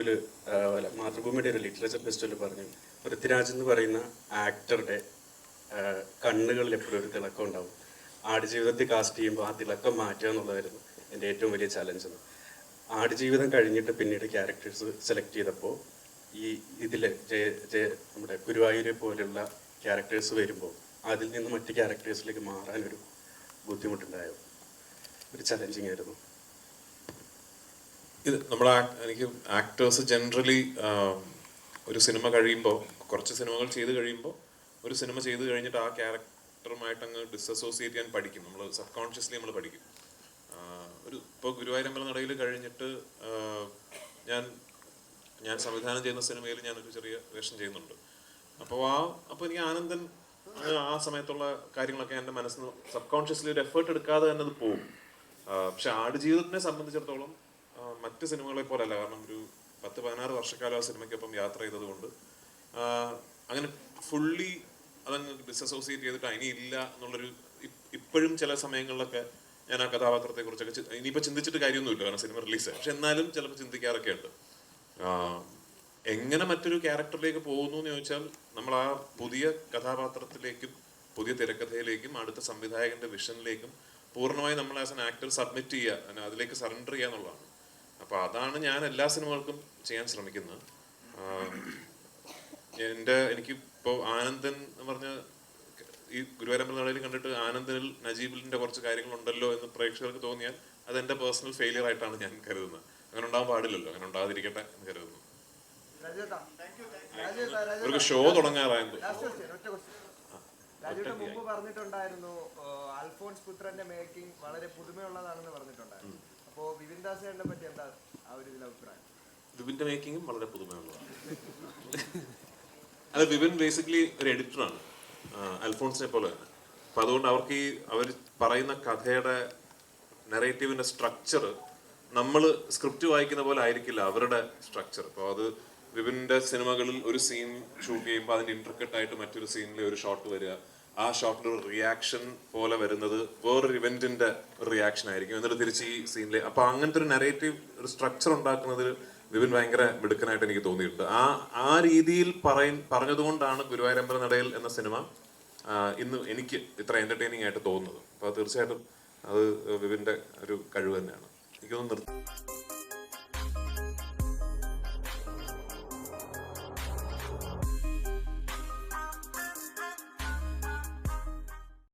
അല്ല, മാതൃഭൂമിയുടെ ഒരു ലിറ്ററേച്ചർ ഫെസ്റ്റിവൽ പറഞ്ഞു. പൃഥ്വിരാജ് എന്ന് പറയുന്ന ആക്ടറുടെ കണ്ണുകളിൽ എപ്പോഴും ഒരു തിളക്കം ഉണ്ടാവും. ആടുജീവിതത്തിൽ കാസ്റ്റ് ചെയ്യുമ്പോൾ ആ തിളക്കം മാറ്റുക എന്നുള്ളതായിരുന്നു എന്റെ ഏറ്റവും വലിയ ചലഞ്ച് ആടുജീവിതം കഴിഞ്ഞിട്ട് പിന്നീട് ക്യാരക്ടേഴ്സ് സെലക്ട് ചെയ്തപ്പോൾ ഈ ഇതിൽ ജയ ജയ നമ്മുടെ ഗുരുവായൂരെ പോലെയുള്ള ക്യാരക്ടേഴ്സ് വരുമ്പോൾ അതിൽ നിന്ന് മറ്റ് ക്യാരക്ടേഴ്സിലേക്ക് മാറാനൊരു ബുദ്ധിമുട്ടുണ്ടായോ ഒരു ചലഞ്ചിങ് ആയിരുന്നു. ഇത് നമ്മൾ എനിക്ക് ആക്ടേഴ്സ് ജനറലി ഒരു സിനിമ കഴിയുമ്പോൾ കുറച്ച് സിനിമകൾ ചെയ്ത് കഴിയുമ്പോൾ ഒരു സിനിമ ചെയ്ത് കഴിഞ്ഞിട്ട് ആ ക്യാരക്ടറുമായിട്ട് അങ്ങ് ഡിസസോസിയേറ്റ് ചെയ്യാൻ പഠിക്കും. നമ്മൾ സബ് കോൺഷ്യസ്ലി നമ്മൾ പഠിക്കും ഒരു ഇപ്പോൾ ഗുരുവായൂരമ്പല നടയിൽ കഴിഞ്ഞിട്ട് ഞാൻ ഞാൻ സംവിധാനം ചെയ്യുന്ന സിനിമയിൽ ഞാനൊരു ചെറിയ വേഷം ചെയ്യുന്നുണ്ട്. അപ്പോൾ ആ അപ്പോൾ എനിക്ക് ആനന്ദൻ ആ, സമയത്തുള്ള കാര്യങ്ങളൊക്കെ എന്റെ മനസ്സിൽ സബ് കോൺഷ്യസ്ലി ഒരു എഫേർട്ട് എടുക്കാതെ തന്നെ അത് പോകും. പക്ഷേ ആടുജീവിതത്തിനെ സംബന്ധിച്ചിടത്തോളം മറ്റ് സിനിമകളെ പോലല്ല കാരണം ഒരു പത്ത് പതിനാറ് വർഷക്കാലം ആ സിനിമയ്ക്കൊപ്പം യാത്ര ചെയ്തതുകൊണ്ട്. അങ്ങനെ ഫുള്ളി അതങ്ങ് ഡിസസോസിയേറ്റ് ചെയ്തിട്ട് ഇനി ഇല്ല എന്നുള്ളൊരു ഇപ്പോഴും ചില സമയങ്ങളിലൊക്കെ ഞാൻ ആ കഥാപാത്രത്തെ കുറിച്ചൊക്കെ ഇനിയിപ്പോൾ ചിന്തിച്ചിട്ട് കാര്യമൊന്നുമില്ല കാരണം സിനിമ റിലീസ് പക്ഷെ എന്നാലും ചിലപ്പോൾ ചിന്തിക്കാറൊക്കെ ഉണ്ട് എങ്ങനെ മറ്റൊരു ക്യാരക്ടറിലേക്ക് പോകുന്നു എന്ന് ചോദിച്ചാൽ നമ്മൾ ആ പുതിയ കഥാപാത്രത്തിലേക്കും പുതിയ തിരക്കഥയിലേക്കും അടുത്ത സംവിധായകന്റെ വിഷനിലേക്കും പൂർണമായി നമ്മൾ ആസ് ആൻ ആക്ടർ സബ്മിറ്റ് ചെയ്യുക അതിലേക്ക് സറണ്ടർ ചെയ്യുക എന്നുള്ളതാണ്. അപ്പൊ അതാണ് ഞാൻ എല്ലാ സിനിമകൾക്കും ചെയ്യാൻ ശ്രമിക്കുന്നത്. എന്റെ എന്റെ എനിക്ക് ഇപ്പോ ആനന്ദൻ എന്ന് പറഞ്ഞ ഈ ഗുരുവായൂരമ്പല നടയിൽ കണ്ടിട്ട് ആനന്ദനിൽ നജീബിലിന്റെ കുറച്ച് കാര്യങ്ങൾ ഉണ്ടല്ലോ എന്ന് പ്രേക്ഷകർക്ക് തോന്നിയാൽ അത് എന്റെ പേഴ്സണൽ ഫെയിലിയർ ആയിട്ടാണ് ഞാൻ കരുതുന്നത്. അങ്ങനെ ഉണ്ടാകാൻ പാടില്ലല്ലോ അങ്ങനെ ഉണ്ടാകാതിരിക്കട്ടെ എന്ന് കരുതുന്നു. ഇവർക്ക് ഷോ തുടങ്ങാറായത് മുമ്പ് പറഞ്ഞിട്ടുണ്ടായിരുന്നു അൽഫോൺസ് പുത്രന്റെ മേക്കിംഗ് വളരെ പുതുമയുള്ളതാണെന്ന് പറഞ്ഞിട്ടുണ്ടായിരുന്നു. അപ്പോ വിപിൻ ദാസേനെ പറ്റി എന്താ ആ ഒരു അഭിപ്രായം? വിപിന്റെ മേക്കിങ്ങും വളരെ പുതുമയുള്ളതാണ്. അല്ല വിപിൻ ബേസിക്കലി ഒരു എഡിറ്ററാണ് അൽഫോൺസിനെ പോലെ തന്നെ. അപ്പൊ അതുകൊണ്ട് അവർക്ക് ഈ അവർ പറയുന്ന കഥയുടെ നെറേറ്റീവിന്റെ സ്ട്രക്ചർ നമ്മൾ സ്ക്രിപ്റ്റ് വായിക്കുന്ന പോലെ ആയിരിക്കില്ല അവരുടെ സ്ട്രക്ചർ അപ്പോൾ അത് വിപിന്റെ സിനിമകളിൽ ഒരു സീൻ ഷൂട്ട് ചെയ്യുമ്പോൾ അതിന്റെ ഇന്റർക്കെട്ടായിട്ട് ആയിട്ട് മറ്റൊരു സീനിൽ ഒരു ഷോട്ട് വരിക. ആ ഷോട്ടിൽ റിയാക്ഷൻ പോലെ വരുന്നത് വേറൊരു ഇവന്റിന്റെ റിയാക്ഷൻ ആയിരിക്കും. എന്നിട്ട് തിരിച്ച് ഈ സീനിലെ അപ്പൊ അങ്ങനത്തെ ഒരു നെറേറ്റീവ് ഒരു സ്ട്രക്ചർ ഉണ്ടാക്കുന്നതിൽ വിപിൻ ഭയങ്കര മിടുക്കനായിട്ട് എനിക്ക് തോന്നിയിട്ടുണ്ട്. ആ ആ രീതിയിൽ പറയ പറഞ്ഞതുകൊണ്ടാണ് ഗുരുവായൂരമ്പല നടയിൽ എന്ന സിനിമ ഇന്ന് എനിക്ക് ഇത്ര എന്റർടൈനിങ് ആയിട്ട് തോന്നുന്നത്. അപ്പോൾ തീർച്ചയായിട്ടും അത് വിപിന്റെ ഒരു കഴിവ് തന്നെയാണ്. എനിക്കൊന്നും നിർത്തി